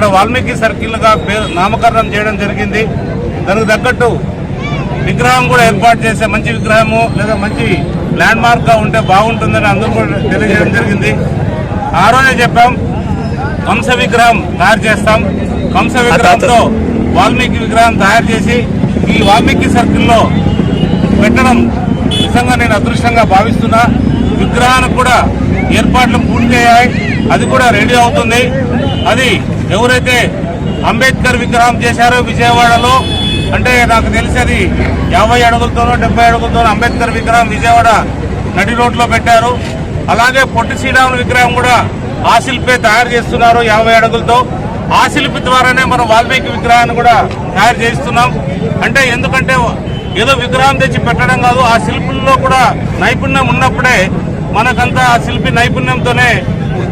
ఇక్కడ వాల్మీకి సర్కిల్గా పేరు నామకరణం చేయడం జరిగింది. దానికి తగ్గట్టు విగ్రహం కూడా ఏర్పాటు చేసే మంచి విగ్రహము లేదా మంచి ల్యాండ్ మార్క్గా ఉంటే బాగుంటుందని అందరూ కూడా తెలియజేయడం జరిగింది. ఆ రోజే చెప్పాం కంస విగ్రహం తయారు చేస్తాం. కంస విగ్రహంతో వాల్మీకి విగ్రహం తయారు చేసి ఈ వాల్మీకి సర్కిల్లో పెట్టడం నిజంగా నేను అదృష్టంగా భావిస్తున్నా. విగ్రహానికి కూడా ఏర్పాట్లు పూర్తయ్యాయి. అది కూడా రెడీ అవుతుంది. అది ఎవరైతే అంబేద్కర్ విగ్రహం చేశారో విజయవాడలో అంటే నాకు తెలిసేది యాభై అడుగులతోనో డెబ్బై అడుగులతోనో అంబేద్కర్ విగ్రహం విజయవాడ నడి రోడ్లో పెట్టారు. అలాగే పొట్టి శ్రీరాములు విగ్రహం కూడా ఆ శిల్పే తయారు చేస్తున్నారు యాభై అడుగులతో. ఆ శిల్పి ద్వారానే మనం వాల్మీకి విగ్రహాన్ని కూడా తయారు చేస్తున్నాం అంటే ఎందుకంటే ఏదో విగ్రహం తెచ్చి పెట్టడం కాదు ఆ శిల్పుల్లో కూడా నైపుణ్యం ఉన్నప్పుడే మనకంతా ఆ శిల్పి నైపుణ్యంతోనే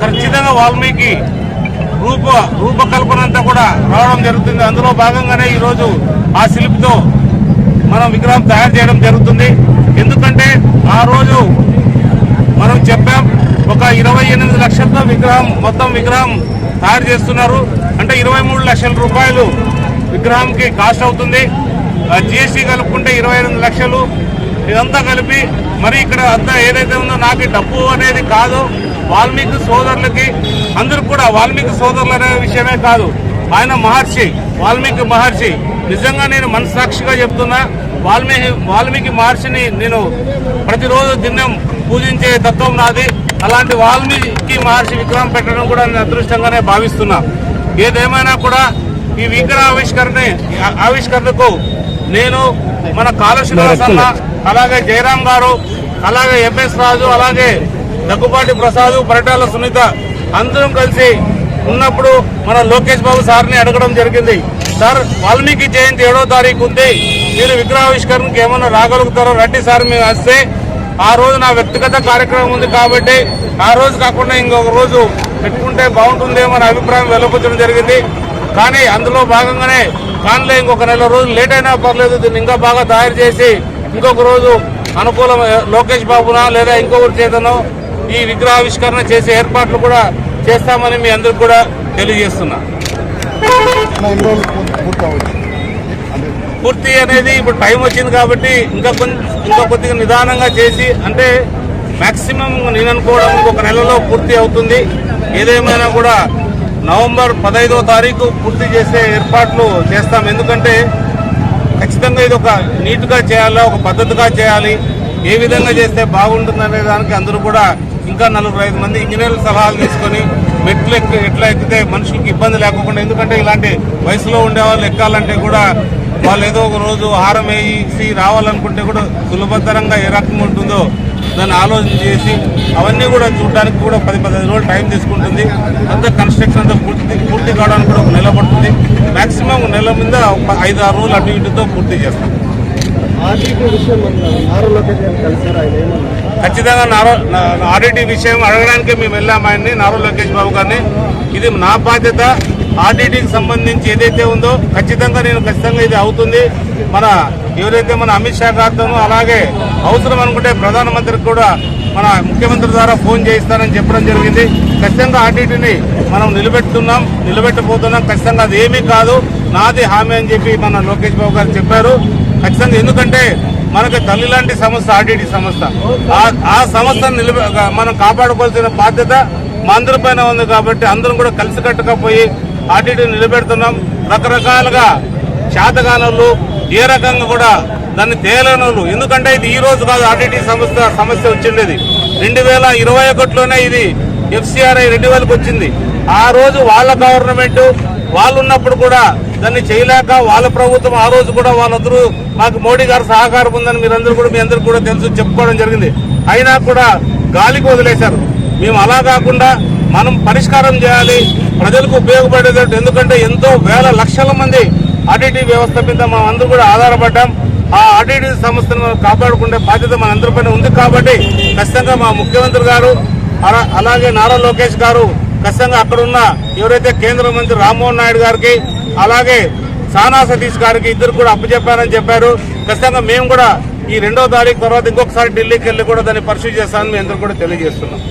ఖచ్చితంగా వాల్మీకి రూప రూపకల్పన అంతా కూడా రావడం జరుగుతుంది. అందులో భాగంగానే ఈరోజు ఆ శిల్పితో మనం విగ్రహం తయారు చేయడం జరుగుతుంది. ఎందుకంటే ఆ రోజు మనం చెప్పాం ఒక ఇరవై ఎనిమిది లక్షలతో విగ్రహం మొత్తం విగ్రహం తయారు చేస్తున్నారు. అంటే ఇరవై మూడు లక్షల రూపాయలు విగ్రహంకి కాస్ట్ అవుతుంది. జిఎస్టీ కలుపుకుంటే ఇరవై ఎనిమిది లక్షలు. ఇదంతా కలిపి మరి ఇక్కడ అంతా ఏదైతే ఉందో నాకు డబ్బు అనేది కాదు. వాల్మీకి సోదరులకి అందరికి కూడా వాల్మీకి సోదరులు అనే విషయమే కాదు. ఆయన మహర్షి వాల్మీకి మహర్షి. నిజంగా నేను మనసాక్షిగా చెప్తున్నా వాల్మీకి వాల్మీకి మహర్షిని నేను ప్రతిరోజు దినం పూజించే తత్వం నాది. అలాంటి వాల్మీకి మహర్షి విగ్రహం పెట్టడం కూడా నేను అదృష్టంగానే భావిస్తున్నా. ఏదేమైనా కూడా ఈ విగ్రహ ఆవిష్కరణ ఆవిష్కరణకు నేను మన కాళశ్రీనివాసన్న అలాగే జయరాం గారు అలాగే ఎంఎస్ రాజు అలాగే దగ్గుపాటి ప్రసాద్ పరిటాల సునీత అందరం కలిసి ఉన్నప్పుడు మన లోకేష్ బాబు సార్ని అడగడం జరిగింది. సార్ వాల్మీకి జయంతి ఏడో తారీఖు ఉంది. మీరు విగ్రహావిష్కరణకి ఏమన్నా రాగలుగుతారో రండి సార్ మేము వస్తే ఆ రోజు నా వ్యక్తిగత కార్యక్రమం ఉంది కాబట్టి ఆ రోజు కాకుండా ఇంకొక రోజు పెట్టుకుంటే బాగుంటుందేమో అనే అభిప్రాయం వెలువచ్చడం జరిగింది. కానీ అందులో భాగంగానే కాన్లే ఇంకొక నెల రోజులు లేట్ అయినా పర్లేదు దీన్ని ఇంకా బాగా తయారు చేసి ఇంకొక రోజు అనుకూలం లోకేష్ బాబునా లేదా ఇంకొకరు చేతనో ఈ విగ్రహావిష్కరణ చేసే ఏర్పాట్లు కూడా చేస్తామని మీ అందరికి కూడా తెలియజేస్తున్నా. పూర్తి అనేది ఇప్పుడు టైం వచ్చింది కాబట్టి ఇంకా కొంచెం ఇంకా కొద్దిగా నిదానంగా చేసి అంటే మ్యాక్సిమం నేను అనుకోవడం ఒక నెలలో పూర్తి అవుతుంది. ఏదేమైనా కూడా నవంబర్ పదహైదో తారీఖు పూర్తి చేసే ఏర్పాట్లు చేస్తాం. ఎందుకంటే ఖచ్చితంగా ఇది ఒక నీట్గా చేయాలా ఒక పద్ధతిగా చేయాలి ఏ విధంగా చేస్తే బాగుంటుంది అనే దానికి అందరూ కూడా ఇంకా నలుగురు ఐదు మంది ఇంజనీర్ల సలహాలు తీసుకొని మెట్లు ఎక్కి ఎట్లా ఎక్కితే మనుషులకి ఇబ్బంది లేకుండా ఎందుకంటే ఇలాంటి వయసులో ఉండే వాళ్ళు ఎక్కాలంటే కూడా వాళ్ళు ఏదో ఒక రోజు హారం వేసి రావాలనుకుంటే కూడా సులభతరంగా ఏ రకంగా ఉంటుందో దాన్ని ఆలోచన చేసి అవన్నీ కూడా చూడడానికి కూడా పది పదిహేను రోజులు టైం తీసుకుంటుంది. అంతా కన్స్ట్రక్షన్ అంతా పూర్తి పూర్తి కావడానికి కూడా ఒక నెల పడుతుంది. మ్యాక్సిమం నెల మీద ఐదు ఆరు రోజులు అటు ఇటుతో పూర్తి చేస్తాం. ఆర్టీపీ విషయం మన కలిసారు? ఆయన ఖచ్చితంగా నారో ఆర్డిటి విషయం అడగడానికి మేము వెళ్ళాం ఆయన్ని నారా లోకేష్ బాబు గారిని. ఇది నా బాధ్యత. ఆర్డిటికి సంబంధించి ఏదైతే ఉందో ఖచ్చితంగా నేను ఖచ్చితంగా ఇది అవుతుంది. మన ఎవరైతే మన అమిత్ షా గారితోనూ అలాగే అవసరం అనుకుంటే ప్రధానమంత్రికి కూడా మన ముఖ్యమంత్రి ద్వారా ఫోన్ చేయిస్తానని చెప్పడం జరిగింది. ఖచ్చితంగా ఆర్డిటిని మనం నిలబెడుతున్నాం నిలబెట్టబోతున్నాం. ఖచ్చితంగా అది ఏమీ కాదు. నాది హామీ అని చెప్పి మన లోకేష్ బాబు గారు చెప్పారు. ఖచ్చితంగా ఎందుకంటే మనకు తల్లి లాంటి సంస్థ ఆర్డిటి సంస్థ. ఆ- సంస్థను నిలబ మనం కాపాడుకోవాల్సిన బాధ్యత మా అందరి పైన ఉంది కాబట్టి అందరం కూడా కలిసికట్టుగా పోయి ఆర్డిటి నిలబెడుతున్నాం. రకరకాలుగా శాతగానాలు ఏ రకంగా కూడా దాన్ని తేలనోళ్ళు. ఎందుకంటే ఇది ఈ రోజు కాదు ఆర్డిటి సంస్థ సమస్య వచ్చిండేది. రెండు వేల ఇరవై ఒకటిలోనే ఇది ఎఫ్సిఆర్ఐ రెండు వేలకు వచ్చింది. ఆ రోజు వాళ్ళ గవర్నమెంట్ వాళ్ళు ఉన్నప్పుడు కూడా దాన్ని చేయలేక వాళ్ళ ప్రభుత్వం ఆ రోజు కూడా వాళ్ళందరూ మాకు మోడీ గారు సహకారం ఉందని మీరందరూ కూడా మీ అందరూ కూడా తెలుసు చెప్పుకోవడం జరిగింది. అయినా కూడా గాలికి వదిలేశారు. మేము అలా కాకుండా మనం పరిష్కారం చేయాలి. ప్రజలకు ఉపయోగపడేటట్టు ఎందుకంటే ఎంతో వేల లక్షల మంది ఆర్టీటీ వ్యవస్థ మీద మనం అందరూ కూడా ఆధారపడ్డాం. ఆ ఆర్టీటీ సంస్థను కాపాడుకునే బాధ్యత మన అందరిపైన ఉంది కాబట్టి ఖచ్చితంగా మా ముఖ్యమంత్రి గారు అలా- అలాగే నారా లోకేష్ గారు ఖచ్చితంగా అక్కడున్న ఎవరైతే కేంద్ర మంత్రి రామ్మోహన్ నాయుడు గారికి అలాగే సానా సతీష్ గారికి ఇద్దరు కూడా అప్పచెప్పారని చెప్పారు. ఖచ్చితంగా మేము కూడా ఈ రెండో తారీఖు తర్వాత ఇంకొకసారి ఢిల్లీకి వెళ్ళి కూడా దాన్ని పరిశీలి చేస్తామని మేము అందరూ కూడా తెలియజేస్తున్నాం.